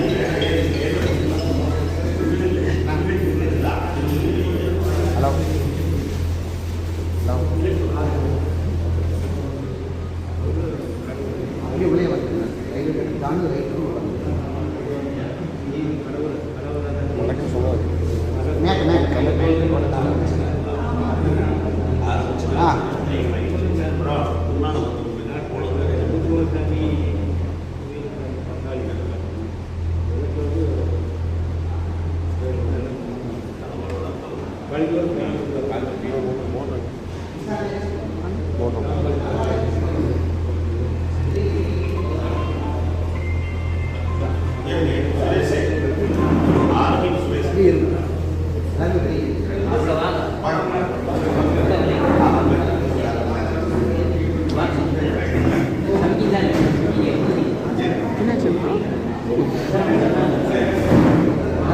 Amém.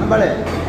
Vale.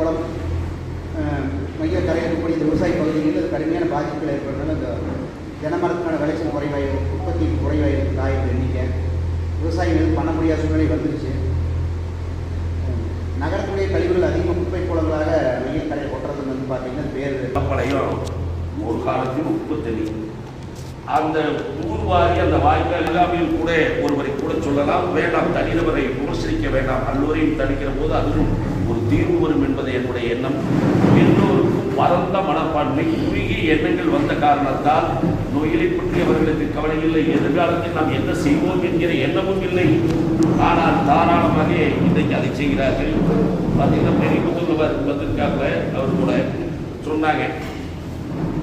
குளம் அஹ், மையல் இருக்கக்கூடிய இந்த விவசாய பகுதிகளில் அது கடுமையான பாதிப்புகள் ஏற்படுறதுனால இந்த தினமரத்துக்கான விளைச்சல் குறைவாயிருக்கும் உற்பத்தி குறைவாய் காய்ப்பு எண்ணிக்கை. விவசாயிகள் பண்ண முடியாத சூழ்நிலை வந்துருச்சு. நகரத்துடைய கழிவுகள் அதிகமாக குப்பை குளங்களாக மையல் கரையை கொட்டுறது வந்து பார்த்தீங்கன்னா பேர் பழையம் ஒரு காலத்தில் உப்பு தண்ணி அந்த தூர்வாரி அந்த வாய்ப்பு எல்லாமே கூட ஒருவரை கூட சொல்லலாம். வேண்டாம் தனிநபரை விமர்சிக்க வேண்டாம். எல்லோரையும் தடுக்கிற போது அதுவும் தீர்வு வரும் என்பது என்னுடைய எண்ணம். எல்லோருக்கும் பரந்த மனப்பான்மை குறுகிய எண்ணங்கள் வந்த காரணத்தால் நோயிலை பற்றி அவர்களுக்கு கவலை இல்லை. எதிர்காலத்தில் நாம் என்ன செய்வோம் என்கிற எண்ணமும் இல்லை. ஆனால் தாராளமாக இன்றைக்கு அதை செய்கிறார்கள். பார்த்தீங்கன்னா பெரிய புத்தூர் வந்திருக்காங்க அவர் கூட சொன்னாங்க.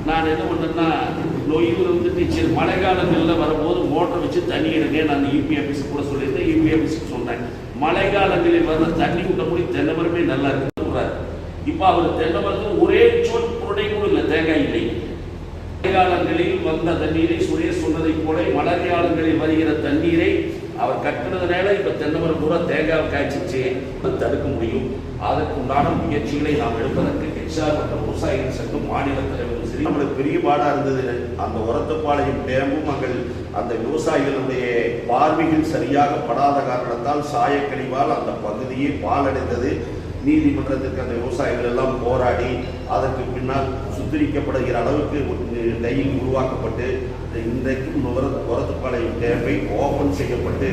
நான் என்ன பண்ணேன்னா நோயில் வந்துட்டு சரி மழை காலங்களில் வரும்போது மோட்டர் வச்சு தண்ணி எடுங்க. நான் யூபி ஆஃபீஸ் கூட சொல்லியிருந்தேன். யூபி ஆஃபீஸுக்கு சொன்னேன். மழை காலங்களில் வர தண்ணி விட்ட முடி தென்னை மரமே நல்லா இருக்குன்னு இப்போ அவர் தென்னை மரத்தில் ஒரே சொல் புருடை கூட இல்லை தேங்காய் இல்லை. மழை காலங்களில் வந்த தண்ணீரை சுரேஷ் சொன்னதை போல மழை காலங்களில் வருகிற தண்ணீரை அவர் கட்டினதுனால இப்ப தென்னை மரம் பூரா தேங்காய் காய்ச்சிச்சு தடுக்க முடியும். அதற்குண்டான முயற்சிகளை நாம் எடுப்பதற்கு ஹெச்ஆர் மற்றும் விவசாயிகள் சங்கம் மாநில தலைவரும் சரி. நம்மளுக்கு பெரிய பாடா இருந்தது. அந்த உரத்துப்பாளையம் டேமும் அங்கள் அந்த விவசாயிகளுடைய பார்வைகள் சரியாக படாத காரணத்தால் சாயக்கழிவால் அந்த பகுதியே பாலடைந்தது நீதிமன்றத்திற்கு அந்த விவசாயிகள் எல்லாம் போராடி அதற்கு பின்னால் சுத்திரிக்கப்படுகிற அளவுக்கு டைல் உருவாக்கப்பட்டு இன்றைக்கும் உரத்துப்பாளையம் டேமை ஓபன் செய்யப்பட்டு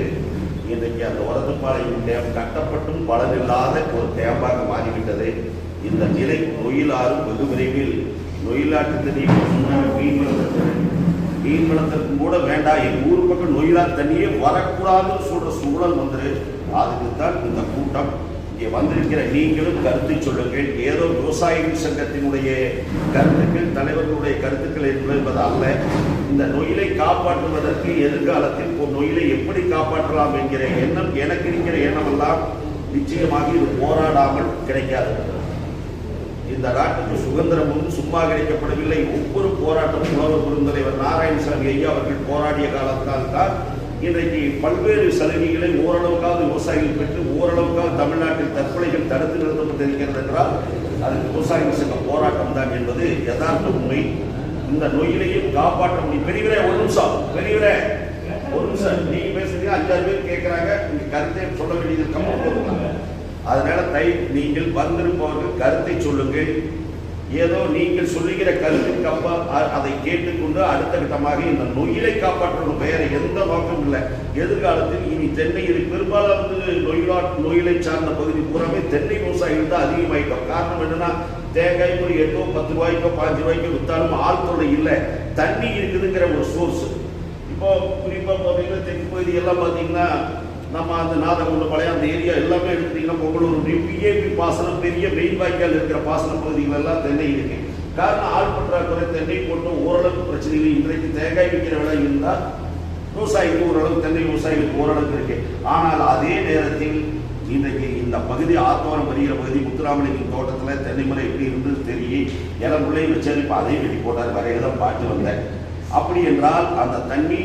இன்றைக்கு அந்த உரத்துப்பாளையம் டேம் கட்டப்பட்டும் பலனில்லாத ஒரு டேமாக மாறிவிட்டது. இந்த நிலை நொயிலாறு வெகு விரைவில் நொயிலாட்டு தண்ணியை மீன் வளர்த்து மீன் வளர்த்தலுக்கும் கூட வேண்டாம். எங்கள் ஊர் பக்கம் நொயிலாறு தண்ணியே வரக்கூடாதுன்னு சொல்ற சூழல் வந்துரு. அதுக்கு தான் இந்த கூட்டம் இங்கே வந்திருக்கிற. நீங்களும் கருத்தை சொல்லுங்கள். ஏதோ விவசாயிகள் சங்கத்தினுடைய கருத்துக்கள் தலைவர்களுடைய கருத்துக்கள் என்பது அல்ல. இந்த நொயிலை காப்பாற்றுவதற்கு எதிர்காலத்தில் ஒரு நொயிலை எப்படி காப்பாற்றலாம் என்கிற எண்ணம் எனக்கு இருக்கிற எண்ணமெல்லாம் நிச்சயமாக இது போராடாமல் கிடைக்காது. இந்த நாட்டுக்கு சுதந்திரமும் சும்மா கிடைக்கப்படவில்லை ஒவ்வொரு போராட்டமும் உணவு பெருந்தலைவர் நாராயணசாமி ஐயா அவர்கள் போராடிய காலத்தால் தான் இன்றைக்கு பல்வேறு சலுகைகளை ஓரளவுக்காவது விவசாயிகள் பெற்று ஓரளவுக்காவது தமிழ்நாட்டில் தற்கொலைகள் தடுத்து நிறுத்தப்பட்டிருக்கிறது என்றால் அது விவசாயிகள் சங்க போராட்டம் தான் என்பது யதார்த்த உண்மை. இந்த நோயிலையும் காப்பாற்ற முடியும். பெரியவரே ஒரு நிமிஷம். பெரியவரே ஒரு நிமிஷம். நீங்க பேசுறீங்க அஞ்சாறு பேர் கேட்கிறாங்க நீங்க கருத்தை சொல்ல வேண்டியது கம்மி போதுங்க அதனால தை நீங்கள் வந்திருப்பவர்கள் கருத்தை சொல்லுங்கள் ஏதோ நீங்கள் சொல்லுகிற கருத்துக்கு அப்பா அதை கேட்டுக்கொண்டு அடுத்த கட்டமாக இந்த நொயிலை காப்பாற்றணும். வேற எந்த நோக்கம் இல்லை. எதிர்காலத்தில் இனி தென்னையில் பெரும்பாலும் வந்து நொயிலா நொயிலை சார்ந்த பகுதி பூராமே தென்னை விவசாயிகள் தான் அதிகமாயிட்டோம். காரணம் என்னன்னா தேங்காய் ஒரு எட்டோ பத்து ரூபாய்க்கோ பாஞ்சு ரூபாய்க்கோ வித்தாலும் ஆள் இல்லை. தண்ணி இருக்குதுங்கிற ஒரு சோர்ஸ் இப்போ குறிப்பாக பார்த்தீங்கன்னா தெற்கு பகுதி எல்லாம் பார்த்தீங்கன்னா நம்ம அந்த நாதகுண்டபாளையம் அந்த ஏரியா எல்லாமே எடுத்துட்டீங்கன்னா பொங்கலூர் பிஏபி பாசனம் பெரிய மெயின் வாய்க்கால் இருக்கிற பாசன பகுதிகள் எல்லாம் தென்னை இருக்கு. காரணம் ஆள் பற்றாக்குறை தென்னை போட்டு ஓரளவுக்கு பிரச்சனைகள் இன்றைக்கு தேங்காய் விற்கிற விலை இருந்தால் விவசாயிக்கு ஓரளவு தென்னை விவசாயிகளுக்கு ஓரளவுக்கு இருக்கு. ஆனால் அதே நேரத்தில் இன்றைக்கு இந்த பகுதி ஆத்மாரம் வருகிற பகுதி முத்துராமலிங்கம் தோட்டத்தில் தென்னைமலை எப்படி இருந்தது தெரியும். இளமுள்ளே வச்சாரு இப்போ அதையும் வெட்டி போட்டார். வரையில தான் பாட்டு வந்தேன். அப்படி என்றால் அந்த தண்ணி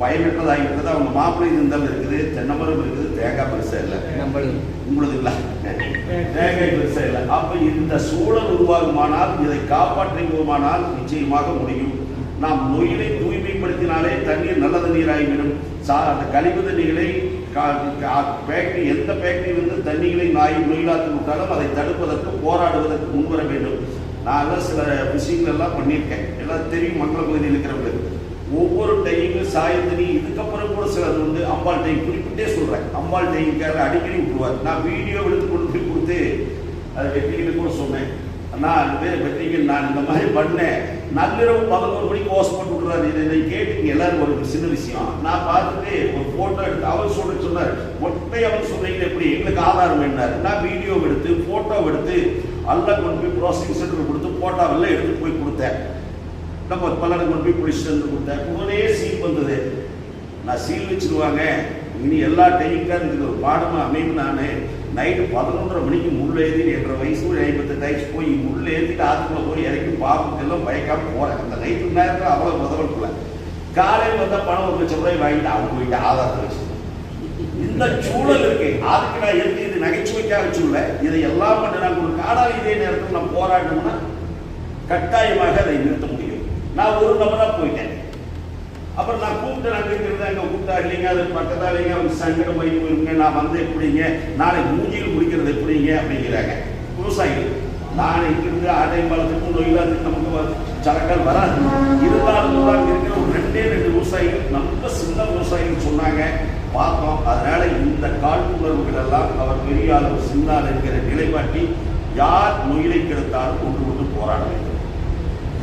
பயனற்றதாக இருக்கிறது அவங்க மாப்பிள்ளை இருந்தாலும் இருக்குது தென்னை மரம் இருக்குது தேங்காய் பெருசா இல்லை. உங்களுக்கு இல்லை. தேங்காய் பெருசா இல்லை. அப்ப இந்த சூழல் உருவாகுமானால் இதை காப்பாற்றுவோமானால் நிச்சயமாக முடியும். நாம் நொயிலை தூய்மைப்படுத்தினாலே தண்ணீர் நல்ல தண்ணீராகிவிடும் சா அந்த கழிவு தண்ணிகளை ஃபேக்டரி எந்த ஃபேக்டரி வந்து தண்ணிகளை நாய் நொயிலாத்து விட்டாலும் அதை தடுப்பதற்கு போராடுவதற்கு முன்வர வேண்டும். நான் சில விஷயங்கள் எல்லாம் பண்ணியிருக்கேன். எல்லாம் தெரியும் மங்கள பகுதியில் இருக்கிறவங்களுக்கு. ஒவ்வொரு டைமும் சாயந்திரி இதுக்கப்புறம் கூட சிலது வந்து அம்பாள் டைம் குறிப்பிட்டே சொல்றேன் அம்பாள் டைமுக்காக அடிக்கடி விட்டுருவார். நான் வீடியோ எடுத்து கொண்டு போய் கொடுத்து அது வெற்றிகளுக்கு கூட சொன்னேன். நான் அந்த பேர் வெற்றிகள் நான் இந்த மாதிரி பண்ணேன். நள்ளிரவு பதினோரு மணிக்கு ஓஸ் போட்டு விட்றாரு இதை இதை கேட்டுங்க. எல்லாரும் ஒரு சின்ன விஷயம். நான் பார்த்துட்டு ஒரு போட்டோ எடுத்து அவர் சொல்ல சொன்னார். மொட்டை அவர் சொன்னீங்க எப்படி? எங்களுக்கு ஆதாரம் என்னார் நான் வீடியோ எடுத்து போட்டோ எடுத்து எல்லாம் கொண்டு போய் ப்ராசஸிங் சென்டர் கொடுத்து போட்டோவெல்லாம் எடுத்து போய் கொடுத்தேன். நம்ம பல்லடம் கொண்டு போய் பிடிச்சிட்டு வந்து கொடுத்தேன். உடனே சீல் வந்தது நான் சீல் வச்சுருவாங்க. இனி எல்லா டைமுக்காக இதுக்கு ஒரு பாடமாக அமைப்பு நான் நைட்டு பதினொன்றரை மணிக்கு முள் ஏற்றி என்ற வயசு ஒரு ஐம்பத்தெட்டு ஆயிடுச்சு போய் முள் ஏற்றிட்டு ஆற்றுக்குள்ள போய் இறக்கி பாப்புக்கெல்லாம் பயக்காம போகிறேன் அந்த நைட்டு நேரத்தில் அவ்வளோ முதல்ல காலையில் வந்தால் பணம் ஒரு லட்சம் ரூபாய் வாங்கிட்டு அவங்க போயிட்டு ஆதாரத்தை வச்சு இந்த சூழல் இருக்கு. அதுக்கு நான் எது இது நகைச்சுவைக்காக சொல்ல இதை எல்லாம் பண்ண நாங்கள் ஒரு காடால் இதே நேரத்தில் நம்ம போராடணும்னா கட்டாயமாக அதை நிறுத்த முடியும். நான் ஒரு நபரா போயிட்டேன். அப்புறம் நான் கூப்பிட்டேன் அங்க இருக்கிறது கூப்பிட்டா இல்லைங்க அது பக்கத்தா இல்லைங்க அவங்க சங்கடம் ஆகி போயிருங்க நான் வந்து எப்படிங்க நாளை மூஞ்சியில் முடிக்கிறது எப்படிங்க அப்படிங்கிறாங்க. விவசாயிகள் நான் இங்கிருந்து ஆடையம்பாலத்துக்கும் நொயிலாந்து நமக்கு சரக்கால் வராது. இருந்தாலும் கூட இருக்கிற ஒரு ரெண்டே ரெண்டு விவசாயிகள் நல்ல சின்ன விவசாயிகள் சொன்னாங்க. பார்த்தோம் அதனால இந்த காழ்ப்புணர்வுகள் எல்லாம் அவர் பெரிய அளவு சின்னால் என்கிற நிலைப்பாட்டி யார் நொயிலை கெடுத்தாலும் கொண்டு கொண்டு போராட வேண்டும்.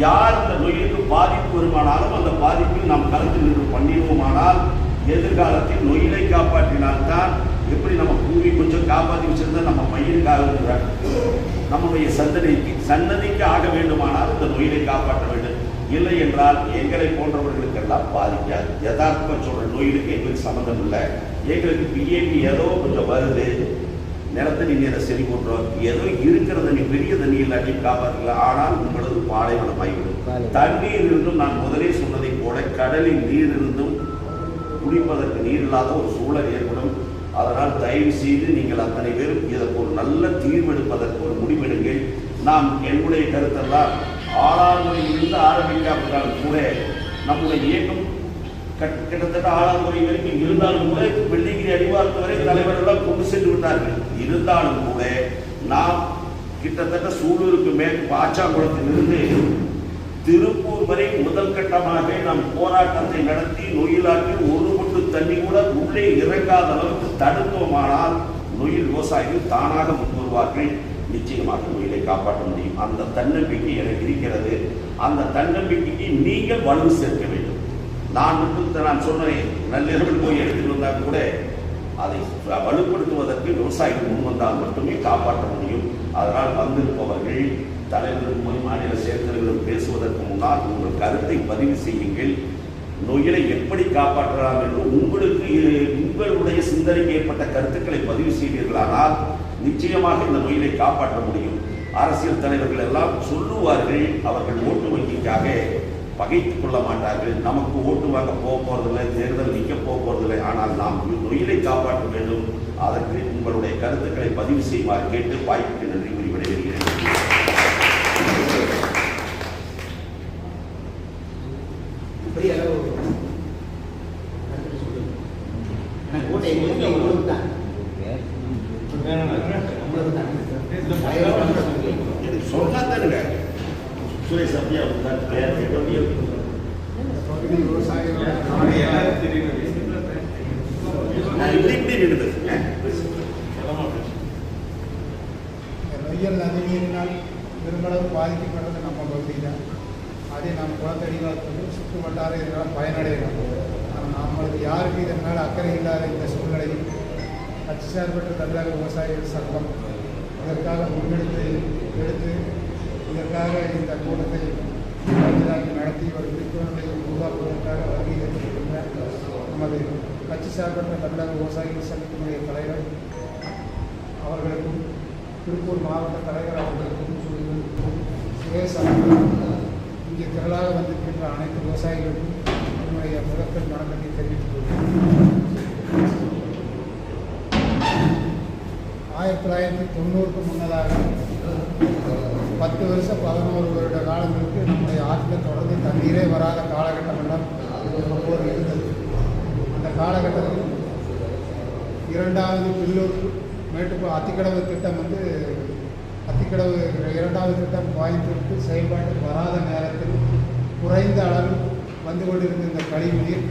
யார் அந்த நோய்க்கு பாதிப்பு வருமானாலும் அந்த பாதிப்பில் நாம் கலந்து நின்று பண்ணிடுவோமானால் எதிர்காலத்தில் நோயிலை காப்பாற்றினால்தான் எப்படி நம்ம பூமி கொஞ்சம் காப்பாற்றி வச்சிருந்தா நம்ம பையனுக்காக நம்முடைய சந்ததிக்கு சன்னதிக்கு ஆக வேண்டுமானால் இந்த நோயிலை காப்பாற்ற வேண்டும். இல்லை என்றால் எங்களை போன்றவர்களுக்கெல்லாம் பாதிக்காது. யதார்த்தமா சொல்ற நோயிலுக்கு எங்களுக்கு சம்மந்தம் இல்லை. எங்களுக்கு பிஏபி ஏதோ கொஞ்சம் வருது. நிலத்தடி நீரை சரி போன்றோம் ஏதோ இருக்கிற தண்ணி பெரிய தண்ணி இல்லாட்டி காப்பாற்றலாம் ஆனால் உங்களது பாலைவனமாகிவிடும் தண்ணீர் இருந்தும் நான் முதலே சொன்னதை போல கடலில் நீர் இருந்தும் குடிப்பதற்கு நீர் இல்லாத ஒரு சூழல் ஏற்படும். அதனால் தயவு செய்து நீங்கள் அத்தனை பேரும் இதற்கு ஒரு நல்ல தீர்வெடுப்பதற்கு ஒரு முடிவெடுங்கள். நாம் என்னுடைய கருத்தெல்லாம் ஆறாம் முறையிலிருந்து ஆரம்பிக்காவிட்டால் கூட நம்முடைய இயக்கம் கட்- கிட்டத்தட்ட முறை வரைக்கும் இருந்தாலும் கூட வெள்ளிங்கிரி அடிவாரத்து வரை தலைவரெல்லாம் கொண்டு சென்று விட்டார்கள். இருந்தாலும் கூட நாம் கிட்டத்தட்ட சூலூருக்கு மேல் பாச்சாங்குளத்திலிருந்து திருப்பூர் வரை முதல் கட்டமாக நாம் போராட்டத்தை நடத்தி நொயிலாற்றில் ஒரு மட்டு தண்ணி கூட உள்ளே இறங்காத அளவுக்கு தடுத்தோமானால் நொயில் விவசாயிகள் தானாக முன்வருவார்கள் நிச்சயமாக நொயிலை காப்பாற்ற முடியும். அந்த தன்னம்பிக்கை எனக்கு இருக்கிறது. அந்த தன்னம்பிக்கைக்கு நீங்கள் வலு சேர்க்க வேண்டும். நான் மட்டும் நான் சொன்னேன் நள்ளிரவில் போய் எடுத்துட்டு வந்தால் கூட அதை வலுப்படுத்துவதற்கு விவசாயிகள் முன்வந்தால் மட்டுமே காப்பாற்ற முடியும். அதனால் வந்திருப்பவர்கள் தலைவரும் போய் மாநில செயற்தலைவரும் பேசுவதற்கு முன்னால் உங்கள் கருத்தை பதிவு செய்யுங்கள். நோய்களை எப்படி காப்பாற்றலாம் என்று உங்களுக்கு உங்களுடைய சிந்தனைக்கு ஏற்பட்ட கருத்துக்களை பதிவு செய்வீர்களானால் நிச்சயமாக இந்த நோய்களை காப்பாற்ற முடியும். அரசியல் தலைவர்கள் எல்லாம் சொல்லுவார்கள் அவர்கள் ஓட்டு வங்கிக்காக பகைத்துக் கொள்ள மாட்டார்கள். நமக்கு ஓட்டு வாங்க போக போறதில்லை தேர்தல் நிற்க போக போறதில்லை. ஆனால் நாம் நொயிலை காப்பாற்ற வேண்டும். அதற்கு உங்களுடைய கருத்துக்களை பதிவு செய்யுமாறு கேட்டு வாய்ப்புக்கு நன்றி கூறி விடைபெறுகிறேன். சொன்னா தானுங்க. சுரேஷ் அப்படியா தான் பேர் கேட்டோம் நான் இப்படி இப்படி நொய்யல் நதிநீரினால் பெருமளவு பாதிக்கப்படுறது நம்ம பகுதி தான் அதை நாம் சுற்று வட்டார இதனால் பயனடைகிறோம் ஆனால் நம்மளுக்கு யாருக்கு இதன் அக்கறை இல்லாத இந்த சூழ்நிலையில் கட்சி சார்பற்ற தமிழக விவசாயிகள் சங்கம் இதற்காக முன்னெடுத்து எடுத்து இதற்காக இந்த கூட்டத்தை பஞ்சதாக்கி நடத்தி ஒரு விழிப்புணர்வை உருவாக்குவதற்காக வருகை இருக்கின்ற நமது கட்சி சார்பற்ற தமிழக விவசாயிகள் சங்கத்தினுடைய தலைவர் அவர்களுக்கும் திருப்பூர் மாவட்ட தலைவர் அவர்களுக்கும் சுரேஷ் அவர்களுக்கும் இங்கே திரளாக வந்திருக்கின்ற அனைத்து விவசாயிகளுக்கும் என்னுடைய முதற்கண் வணக்கத்தை தெரிவித்துக் கொள்கிறேன். ஆயிரத்தி தொள்ளாயிரத்தி தொண்ணூறுக்கு முன்னதாக பத்து வருஷம் பதினோரு வருட காலங்களுக்கு நம்முடைய ஆற்றில் தொடர்ந்து தண்ணீரே வராத காலகட்டம் எல்லாம் ஒவ்வொரு இருந்தது. அந்த காலகட்டத்தில் இரண்டாவது பில்லூர் மேட்டுக்கு அத்திக்கடவு திட்டம் வந்து அத்திக்கடவு இரண்டாவது திட்டம் கோயம்புத்தூருக்கு செயல்பாட்டுக்கு வராத நேரத்தில் குறைந்த அளவில் வந்து கொண்டிருந்த இந்த கழிவுநீர்.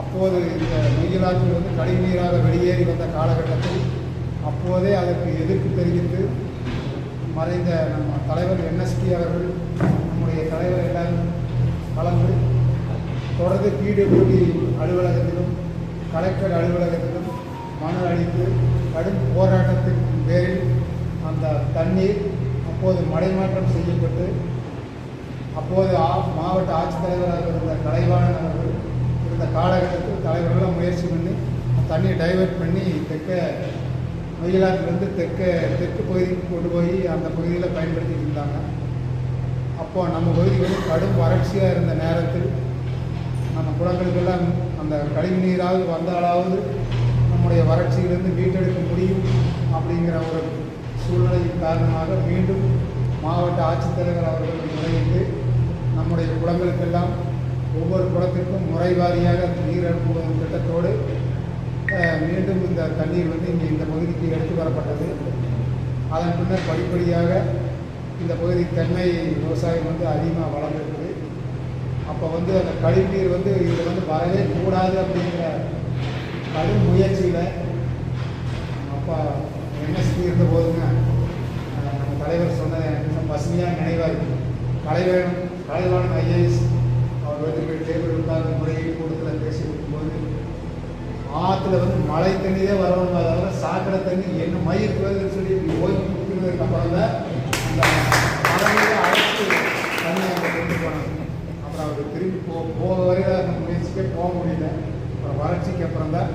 அப்போது இந்த நெய்யலாற்றில் வந்து கழிவுநீராக வெளியேறி வந்த காலகட்டத்தில் அப்போதே அதற்கு எதிர்ப்பு தெரிவித்து மறைந்த நம்ம தலைவர் என்எஸ்டி அவர்கள் நம்முடைய தலைவர் எல்லாரும் கலந்து தொடர்ந்து பிடபிள்யூடி அலுவலகத்திலும் கலெக்டர் அலுவலகத்திலும் மனு அளித்து கடும் போராட்டத்தின் பேரில் அந்த தண்ணீர் அப்போது மடைமாற்றம் செய்யப்பட்டு அப்போது ஆ- மாவட்ட ஆட்சித்தலைவராக இருந்த கலைவாணன் அவர்கள் இருந்த காலகட்டத்தில் தலைவர்களாக முயற்சி பண்ணி அந்த தண்ணியை டைவர்ட் பண்ணி தெற்க மயிலாட்டிலிருந்து தெற்கு தெற்கு பகுதிக்கு கொண்டு போய் அந்த பகுதியில் பயன்படுத்திட்டு இருந்தாங்க. அப்போது நம்ம பகுதி வந்து கடும் வறட்சியாக இருந்த நேரத்தில் நம்ம குளங்களுக்கெல்லாம் அந்த கழிவு நீராவது வந்தாலாவது நம்முடைய வறட்சியிலிருந்து மீட்டெடுக்க முடியும் அப்படிங்கிற ஒரு சூழ்நிலையின் காரணமாக மீண்டும் மாவட்ட ஆட்சித்தலைவர் அவர்கள் முறையிட்டு நம்முடைய குளங்களுக்கெல்லாம் ஒவ்வொரு குளத்திற்கும் முறைவாரியாக நீர் அனுப்புவதன் திட்டத்தோடு மீண்டும் இந்த தண்ணீர் வந்து இங்கே இந்த பகுதிக்கு எடுத்து வரப்பட்டது. அதன் பின்னர் படிப்படியாக இந்த பகுதி தென்னை விவசாயம் வந்து அதிகமாக வளர்ந்துருக்குது. அப்போ வந்து அந்த கழிவுநீர் வந்து இது வந்து வரவே கூடாது அப்படிங்கிற கடும் முயற்சியில் அப்பா என்எஸ்பி இருந்த போதுங்க. நம்ம தலைவர் சொன்னது எனக்கு இன்னும் பசுமையாக நினைவாக இருக்கு கலைவேணும் கலைவாணன் ஐஏஎஸ் அவர் வந்து டேபிள் உட்கார்ந்து ஆற்றுல வந்து மழை தண்ணியே வரணும் தவிர சாக்கடை தண்ணி என்ன மயிருக்கு வருதுன்னு சொல்லி இப்படி ஓய்வு கொடுத்ததுக்கு அப்புறம் தான் அந்த மழையில அழைச்சி தண்ணி அங்கே கொண்டு போனாங்க அப்புறம் அவர் திரும்பி போ போக வரையில அந்த முயற்சிக்கே போக முடியல அப்புறம் வறட்சிக்கு அப்புறம் தான்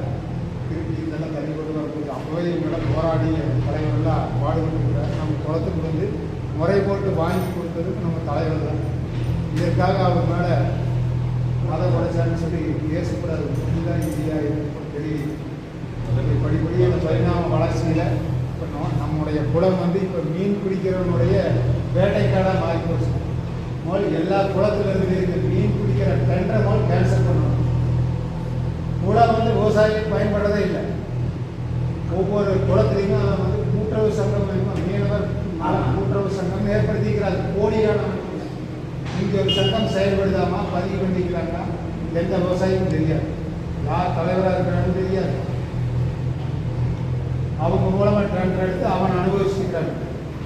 திருப்பி இதெல்லாம் தண்ணி கொண்டு வரக்கூடிய அப்போவே இவங்களாம் போராடி தலைவர்கள்லாம் பாடுபட்டுருக்கிறார் நம்ம குளத்துக்கு வந்து முறை போட்டு வாங்கி கொடுத்தது நம்ம தலைவர் தான் இதற்காக அவர் மேலே மத உடைச்சான்னு சொல்லி பேசக்கூடாது இதுதான் இந்தியா இது தெரியுது இப்படி படிப்படியாக இந்த பரிணாம வளர்ச்சியில் இப்போ நம்ம- நம்முடைய குளம் வந்து இப்போ மீன் பிடிக்கிறவனுடைய வேட்டைக்காடாக மாறி போச்சு. முதல் எல்லா குளத்துல இருந்து மீன் பிடிக்கிற டெண்டரை முதல் கேன்சல் பண்ணணும். குளம் வந்து விவசாயிக்கு பயன்படுறதே இல்லை. ஒவ்வொரு குளத்துலையும் வந்து கூட்டுறவு சங்கம் வேணுமா மீனவர் கூட்டுறவு சங்கம் ஏற்படுத்திக்கிறாங்க கோடியான இங்கே ஒரு சங்கம் செயல்படுதாமா? பதிவு பண்ணிக்கிறாங்க எந்த விவசாயிக்கும் தெரியாது. யார் தலைவராக இருக்கிறான்னு தெரியாது. அவங்க மூலமாக டெண்டர் எடுத்து அவன் அனுபவிச்சுக்கிறான்.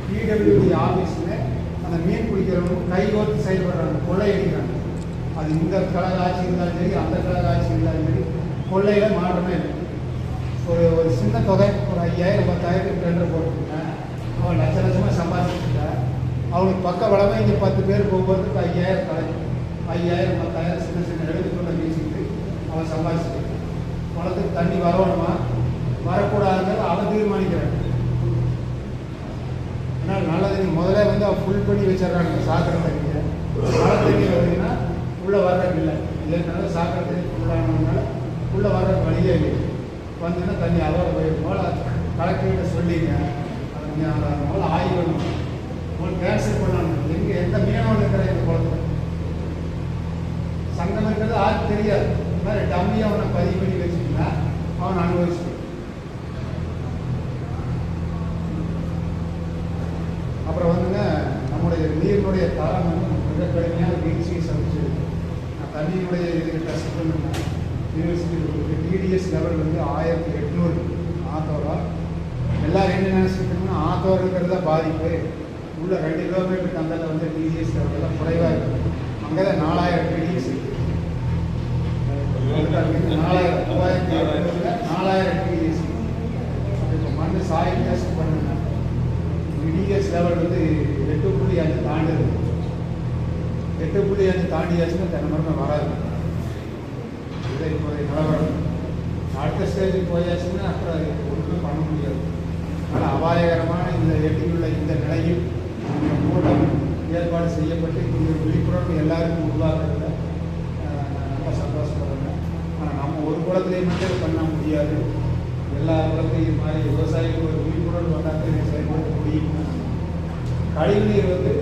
பிடபிள்யூடி ஆஃபீஸில் அந்த மீன் பிடிக்கிறவங்க கைகோர்த்து செயல்படுறாங்க கொள்ளையடிக்கிறாங்க அது இந்த கலர் ஆட்சி இருந்தாலும் சரி அந்த கலர் ஆட்சி இருந்தாலும் சரி கொள்ளையில மாற்றமே இல்லை. ஒரு ஒரு சின்ன தொகை ஒரு ஐயாயிரம் பத்தாயிரத்துக்கு டெண்டர் போட்டுருக்கேன் அவன் லட்ச லட்சமாக சம்பாதிச்சுட்டேன் அவனுக்கு பக்க வளமே இங்கே பத்து பேர் போகும்போது ஐயாயிரம் கலை ஐயாயிரம் பத்தாயிரம் சின்ன சின்ன எழுத்துக்குள்ள வீசிக்கிட்டு அவன் சம்பாதிச்சுட்டு குளத்துக்கு தண்ணி வரணுமா? வரக்கூடாதுங்கிறத அவன் தீர்மானிக்கிறான் ஆனால் நல்ல தண்ணி முதல்ல வந்து அவன் ஃபுல் பண்ணி வச்சிடறாங்க சாக்கடை தண்ணியை. மழை தண்ணி பார்த்தீங்கன்னா உள்ளே வர்றதுக்கு இல்லை. இல்லைனால சாக்கடை தண்ணி ஃபுல்லானதுனால உள்ளே வர்றதுக்கு வழியே இல்லை. வந்துன்னா தண்ணி அதோட போயிடும் போல கலெக்டர்கிட்ட சொல்லிங்க அது முதல்ல ஆய்வு பண்ணணும். கேன்சல் பண்ணணும். எங்கே எந்த மீனவன் இருக்கிற இந்த குளத்தில்? சங்கம் இருக்கிறது ஆருக்கு தெரியாது. இந்த மாதிரி டம்மியை அவனை பதிவு பண்ணி வச்சுக்கிட்டா அவன் அனுபவிச்சு அப்புறம் வந்துங்க நம்முடைய நீரினுடைய தரம் வந்து மிக கடுமையான வீழ்ச்சியை சந்திச்சிருக்கு. நான் தண்ணியினுடைய இதுக்கு டெஸ்ட் பண்ணுங்க யூனிவர்சிட்டி டிடிஎஸ் லெவல் வந்து ஆயிரத்தி எட்நூறு. ஆத்தோரா? எல்லாரும் என்ன நினச்சிக்கிட்டோம்னா ஆத்தோர் இருக்கிறத பாதிப்பு. உள்ள ரெண்டு கிலோமீட்டருக்கு அந்த வந்து டிடிஎஸ் லெவல் எல்லாம் குறைவாக இருக்குது அங்கே தான் நாலாயிரம் டிடிஎஸ் இருக்குது நாலாயிரம் மூவாயிரத்தி நாலாயிரம் டிடிஎஸ் சாயில் டெஸ்ட் பண்ணுங்க. டிஎஸ் லெவல் வந்து எட்டு புள்ளி அஞ்சு தாண்டுது எட்டு புள்ளி அஞ்சு தாண்டியாச்சுன்னா தினமரமே வராது. இதை இப்போதைய நிலவரம். அடுத்த ஸ்டேஜுக்கு போயாச்சுன்னா அப்புறம் அது ஒன்றுமே பண்ண முடியாது. ஆனால் அபாயகரமான இந்த எட்டியுள்ள இந்த நிலையில் இந்த கூட்டம் ஏற்பாடு செய்யப்பட்டு இந்த விழிப்புணர்வு எல்லாருக்கும் உருவாக்குறதுல ரொம்ப சந்தோஷப்படுறேன். ஆனால் நம்ம ஒரு குளத்திலேயே மட்டும் பண்ண முடியாது. எல்லா இடத்தையும் மாதிரி விவசாயிகள் ஒரு விழிப்புணர்வு வந்தால் செயல்படுத்த முடியும். கழிவுநீர் வந்து